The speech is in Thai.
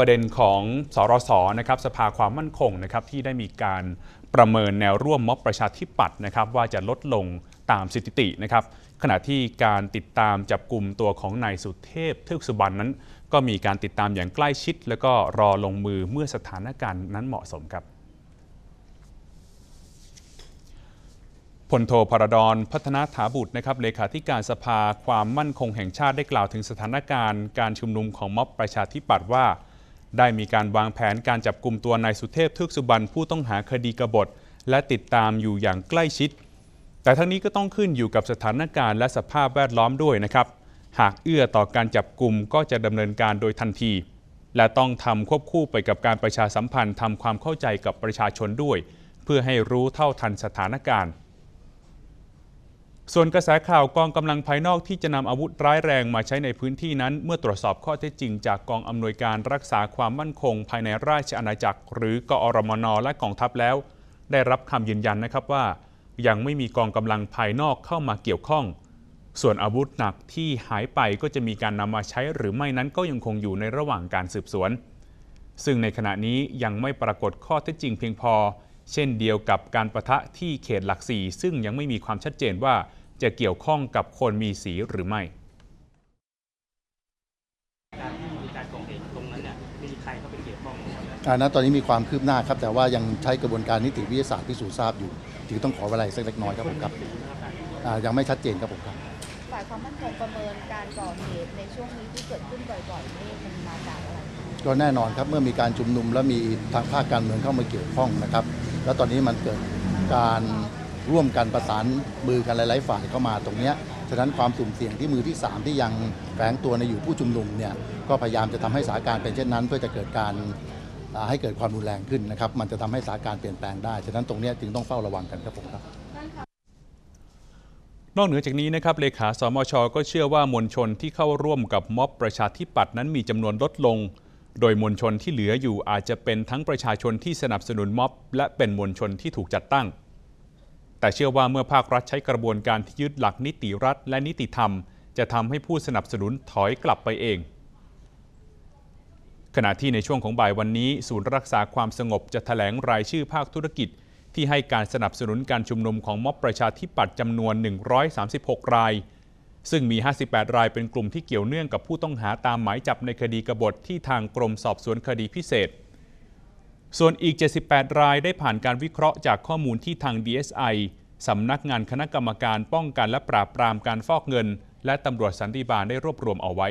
ประเด็นของสรสนะครับสภาความมั่นคงนะครับที่ได้มีการประเมินแนวร่วมม็อบประชาธิปัตย์นะครับว่าจะลดลงตามสถิตินะครับขณะที่การติดตามจับกลุ่มตัวของนายสุเทพเทือกสุบรรณนั้น ก็มีการติดตามอย่างใกล้ชิด แล้วก็รอลงมือเมื่อสถานการณ์นั้นเหมาะสมครับพลโทพรดรพัฒนาถาบุตรนะครับเลขาธิการสภาความมั่นคงแห่งชาติได้กล่าวถึงสถานการณ์การชุมนุมของม็อบประชาธิปัตย์ว่า ได้มีการวางแผนการจับกลุ่มตัวนายสุเทพเทือกสุบรรณผู้ต้องหาคดีกบฏ และติดตามอยู่อย่างใกล้ชิด แต่ทั้งนี้ก็ต้องขึ้นอยู่กับสถานการณ์และสภาพแวดล้อมด้วยนะครับ หากเอื้อต่อการจับกลุ่มก็จะดำเนินการโดยทันที และต้องทำควบคู่ไปกับการประชาสัมพันธ์ทำความเข้าใจกับประชาชนด้วย เพื่อให้รู้เท่าทันสถานการณ์ ส่วนกระแสข่าวกองกำลังภายนอกที่จะนำอาวุธร้ายแรงมาใช้ในพื้นที่นั้น เมื่อตรวจสอบข้อเท็จจริงจากกองอำนวยการรักษาความมั่นคง ภายในราชอาณาจักร หรือกอรมนและกองทัพแล้ว ได้รับคำยืนยันนะครับว่า ยังไม่มีกองกำลังภายนอกเข้ามาเกี่ยวข้อง ส่วนอาวุธหนักที่หายไปก็จะมีการนำมาใช้หรือไม่นั้นก็ยังคงอยู่ในระหว่างการสืบสวน ซึ่งในขณะนี้ยังไม่ปรากฏข้อเท็จจริงเพียงพอ เช่นเดียวกับการประทะที่เขตหลักสี่ซึ่งยังไม่มีความชัดเจนว่า จะเกี่ยวข้องกับคนมีสีหรือไม่การที่มีการก่อเหตุตรงนั้นเนี่ยมีใครเข้าไปเกี่ยวข้องไหมครับอ่าณตอนนี้มีความคืบหน้าครับ แต่ว่ายังใช้กระบวนการนิติวิทยาศาสตร์พิสูจน์ทราบอยู่จึงต้องขอเวลาอีกสักเล็กน้อยครับผมครับอ่ายังไม่ชัดเจนครับผมครับฝ่ายความมั่นคงประเมินการก่อเหตุในช่วงนี้ที่เกิดขึ้นบ่อยๆนี่มันมาจากอะไรก็แน่นอนครับเมื่อมีการชุมนุมและมีทางภาคการเมืองเข้ามาเกี่ยวข้องนะครับ แล้วตอนนี้มันเกิดการ ร่วมกันประสานมือกันหลายๆฝ่ายเข้ามาตรงนี้ฉะนั้นความสุ่มเสี่ยงที่มือที่ 3 ที่ยังแฝงตัวในอยู่ผู้ชุมนุมเนี่ยก็พยายามจะทำให้สถานการณ์เป็นเช่นนั้น เพื่อจะเกิดการให้เกิดความรุนแรงขึ้นนะครับ มันจะทำให้สถานการณ์เปลี่ยนแปลงได้ ฉะนั้นตรงนี้จึงต้องเฝ้าระวังกันครับผมครับ นอกเหนือจากนี้นะครับเลขาสมช ก็เชื่อว่ามวลชนที่เข้าร่วมกับม็อบประชาธิปัตย์นั้นมีจำนวนลดลง โดยมวลชนที่เหลืออยู่อาจจะเป็นทั้งประชาชนที่สนับสนุนม็อบ และเป็นมวลชนที่ถูกจัดตั้ง แต่เชื่อว่าเมื่อภาครัฐใช้กระบวนการที่ยึดหลักนิติรัฐและนิติธรรม จะทำให้ผู้สนับสนุนถอยกลับไปเอง ขณะที่ในช่วงของบ่ายวันนี้ ศูนย์รักษาความสงบจะแถลงรายชื่อภาคธุรกิจ ที่ให้การสนับสนุนการชุมนุมของม็อบประชาธิปัตย์จำนวน 136 ราย ซึ่งมี 58 รายเป็นกลุ่มที่เกี่ยวเนื่องกับผู้ต้องหาตามหมายจับในคดีกบฏที่ทางกรมสอบสวนคดีพิเศษ ส่วนอีก 78 รายได้ผ่านการวิเคราะห์จากข้อมูลที่ทาง DSI สำนักงานคณะกรรมการป้องกันและปราบปรามการฟอกเงิน และตำรวจสันติบาลได้รวบรวมเอาไว้